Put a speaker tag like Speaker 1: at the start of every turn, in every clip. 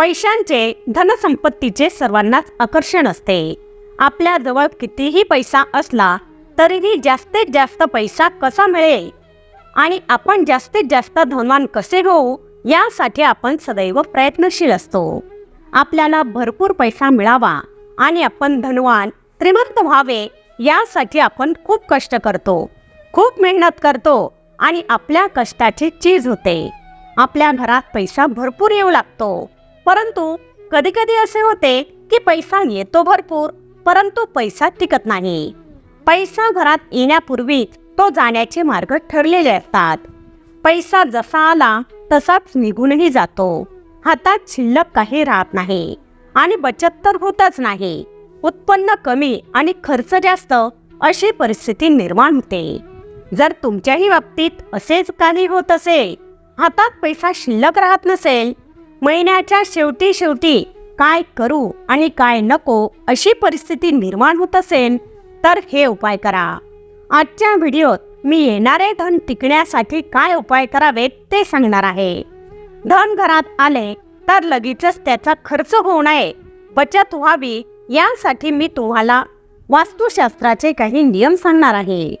Speaker 1: पैशांचे धनसंपत्तीचे सर्वांनाच आकर्षण असते. आपल्या जवळ कितीही पैसा असला तरीही जास्तीत जास्त पैसा कसा मिळेल? आणि आपण जास्तीत जास्त धनवान कसे होऊ यासाठी आपण सदैव प्रयत्नशील असतो. आपल्याला भरपूर पैसा मिळावा आणि आपण धनवान श्रीमंत व्हावे यासाठी आपण खूप कष्ट करतो. खूप मेहनत करतो आणि आपल्या कष्टाची चीज होते. आपल्या घरात पैसा भरपूर येऊ लागतो. परंतु कधी कधी असे होते की पैसा येतो भरपूर परंतु पैसा टिकत नाही. पैसा घरात येण्यापूर्वीच तो जाण्याचे मार्ग ठरलेले असतात. पैसा जसा आला तसाच निघूनही जातो. हातात शिल्लक काही राहत नाही आणि बचत तर होतच नाही. उत्पन्न कमी आणि खर्च जास्त अशी परिस्थिती निर्माण होते. जर तुमच्याही बाबतीत असेच काही होत असेल हातात पैसा शिल्लक राहत नसेल महिन्याच्या शेवटी शेवटी काय करू आणि काय नको अशी परिस्थिती निर्माण होत असेल तर हे उपाय करा. आजच्या व्हिडिओत मी येणारे धन टिकण्यासाठी काय उपाय करावेत ते सांगणार आहे. धन घरात आले तर लगेचच त्याचा खर्च होऊ नये बचत व्हावी यासाठी मी तुम्हाला वास्तुशास्त्राचे काही नियम सांगणार आहे.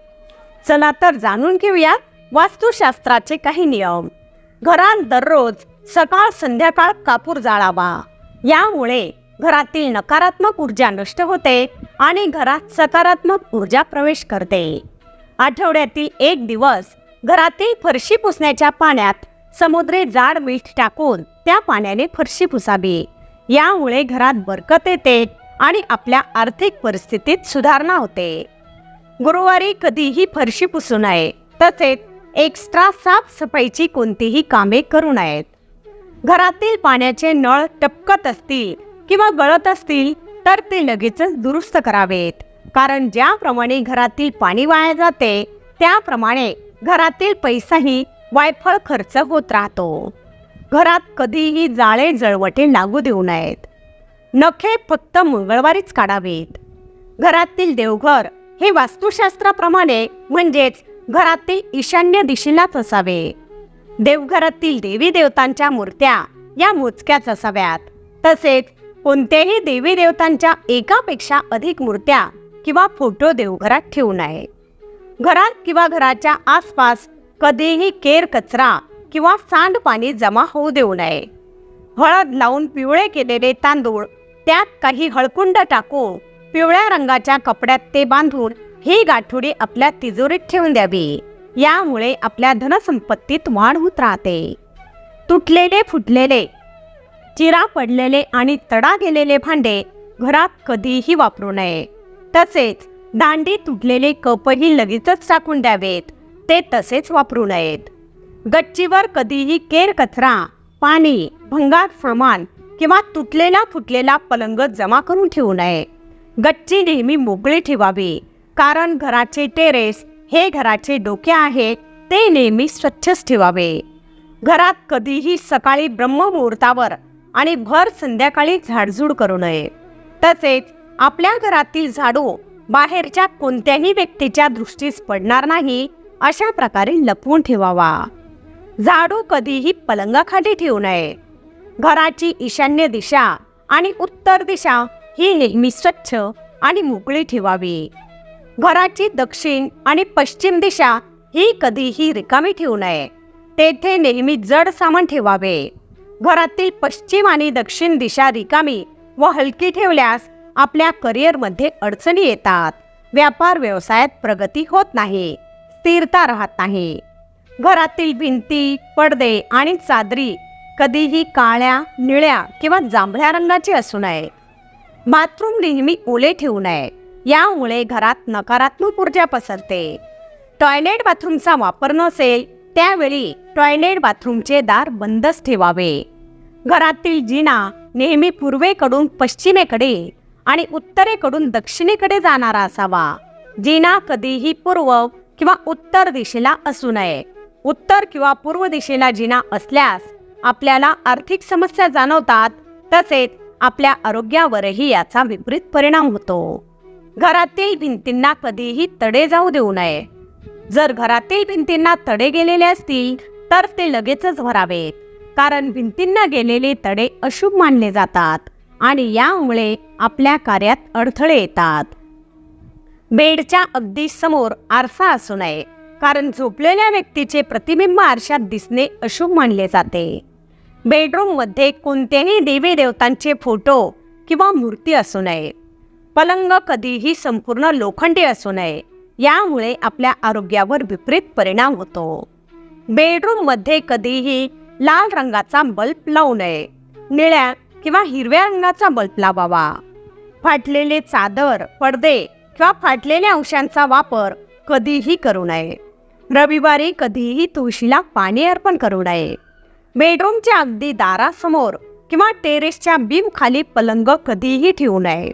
Speaker 1: चला तर जाणून घेऊयात वास्तुशास्त्राचे काही नियम. घरात दररोज सकाळ संध्याकाळ कापूर जाळावा. यामुळे घरातील नकारात्मक ऊर्जा नष्ट होते आणि घरात सकारात्मक ऊर्जा प्रवेश करते. आठवड्यातील एक दिवस घरातील फरशी पुसण्याच्या पाण्यात समुद्री जाड मीठ टाकून त्या पाण्याने फरशी पुसावी. यामुळे घरात बरकत येते आणि आपल्या आर्थिक परिस्थितीत सुधारणा होते. गुरुवारी कधीही फरशी पुसू नये. तसेच एक्स्ट्रा साफसफाईची कोणतीही कामे करू नयेत. घरातील पाण्याचे नळ टपकत असतील किंवा गळत असतील तर ते लगेचच दुरुस्त करावेत. कारण ज्याप्रमाणे घरातील पाणी वाया जाते त्याप्रमाणे घरातील पैसाही वायफळ खर्च होत राहतो. घरात कधीही जाळे जळवटे लागू देऊ नयेत. नखे फक्त मंगळवारीच काढावेत. घरातील देवघर हे वास्तुशास्त्राप्रमाणे म्हणजेच घरातील ईशान्य दिशेलाच असावे. देवघरातील देवी देवतांच्या मूर्त्या या मोजक्याच असाव्यात. तसेच कोणत्याही देवी देवतांच्या एकापेक्षा अधिक मूर्त्या किंवा फोटो देवघरात ठेवू नये. घरात किंवा घराच्या आसपास कधीही केर कचरा किंवा सांडपाणी जमा होऊ देऊ नये. हळद लावून पिवळे केलेले तांदूळ त्यात काही हळकुंड टाकून पिवळ्या रंगाच्या कपड्यात ते बांधून ही गाठोडी आपल्या तिजोरीत ठेवून द्यावी. यामुळे आपल्या धनसंपत्तीत वाढ होत राहते. तुटलेले फुटलेले चिरा पडलेले आणि तडा गेलेले भांडे घरात कधीही वापरू नये. तसेच दांडी तुटलेले कपही लगेचच टाकून द्यावेत. ते तसेच वापरू नयेत. गच्चीवर कधीही केर कचरा पाणी भंगार सामान किंवा तुटलेला फुटलेला पलंग जमा करून ठेवू नये. गच्ची नेहमी मोकळी ठेवावी कारण घराचे टेरेस हे घराचे डोके आहे ते नेहमी स्वच्छच ठेवावे. घरात कधीही सकाळी ब्रह्ममुहूर्तावर आणि भर संध्याकाळी झाडझूड करू नये. तसेच आपल्या घरातील झाडू बाहेरच्या कोणत्याही व्यक्तीच्या दृष्टीस पडणार नाही अशा प्रकारे लपवून ठेवावा. झाडू कधीही पलंगाखाली ठेवू नये. घराची ईशान्य दिशा आणि उत्तर दिशा ही नेहमी स्वच्छ आणि मोकळी ठेवावी. घराची दक्षिण आणि पश्चिम दिशा ही कधीही रिकामी ठेवू नये. तेथे नेहमी जड सामान ठेवावे. घरातील पश्चिम आणि दक्षिण दिशा रिकामी व हलकी ठेवल्यास आपल्या करिअरमध्ये अडचणी येतात. व्यापार व्यवसायात प्रगती होत नाही. स्थिरता राहत नाही. घरातील भिंती पडदे आणि चादरी कधीही काळ्या निळ्या किंवा जांभळ्या रंगाची असू नये. बाथरूम नेहमी ओले ठेवू नये. यामुळे घरात नकारात्मक ऊर्जा पसरते. टॉयलेट बाथरूमचा वापर नसेल त्यावेळी टॉयलेट बाथरूमचे दार बंदच ठेवावे. घरातील जिना नेहमी पूर्वेकडून पश्चिमेकडे आणि उत्तरेकडून दक्षिणेकडे जाणारा असावा. जिना कधीही पूर्व किंवा उत्तर दिशेला असू नये. उत्तर किंवा पूर्व दिशेला जिना असल्यास आपल्याला आर्थिक समस्या जाणवतात तसेच आपल्या आरोग्यावरही याचा विपरीत परिणाम होतो. घरातील भिंतींना कधीही तडे जाऊ देऊ नये. जर घरातील भिंतींना तडे गेलेले असतील तर ते लगेचच भरावेत. कारण भिंतींना गेलेले तडे अशुभ मानले जातात आणि यामुळे आपल्या कार्यात अडथळे येतात. बेडच्या अगदी समोर आरसा असू नये कारण झोपलेल्या व्यक्तीचे प्रतिबिंब आरशात दिसणे अशुभ मानले जाते. बेडरूममध्ये कोणत्याही देवी देवतांचे फोटो किंवा मूर्ती असू नये. पलंग कधीही संपूर्ण लोखंडी असू नये. यामुळे आपल्या आरोग्यावर विपरीत परिणाम होतो. बेडरूममध्ये कधीही लाल रंगाचा बल्ब लावू नये. निळ्या किंवा हिरव्या रंगाचा बल्ब लावावा. फाटलेले चादर पडदे किंवा फाटलेल्या अंशांचा वापर कधीही करू नये. रविवारी कधीही तुळशीला पाणी अर्पण करू नये. बेडरूमच्या अगदी दारासमोर किंवा टेरेसच्या बीम खाली पलंग कधीही ठेवू नये.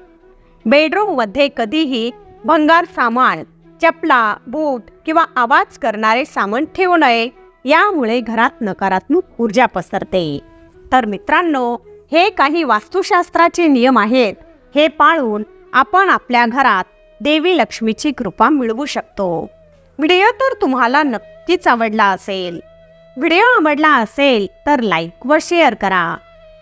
Speaker 1: बेडरूममध्ये कधीही भंगार सामान चपला बूट किंवा आवाज करणारे सामान ठेवू नये. यामुळे घरात नकारात्मक ऊर्जा पसरते. तर मित्रांनो हे काही वास्तुशास्त्राचे नियम आहेत. हे पाळून आपण आपल्या घरात देवी लक्ष्मीची कृपा मिळवू शकतो. व्हिडिओ तर तुम्हाला नक्कीच आवडला असेल. व्हिडिओ आवडला असेल तर लाईक व शेअर करा.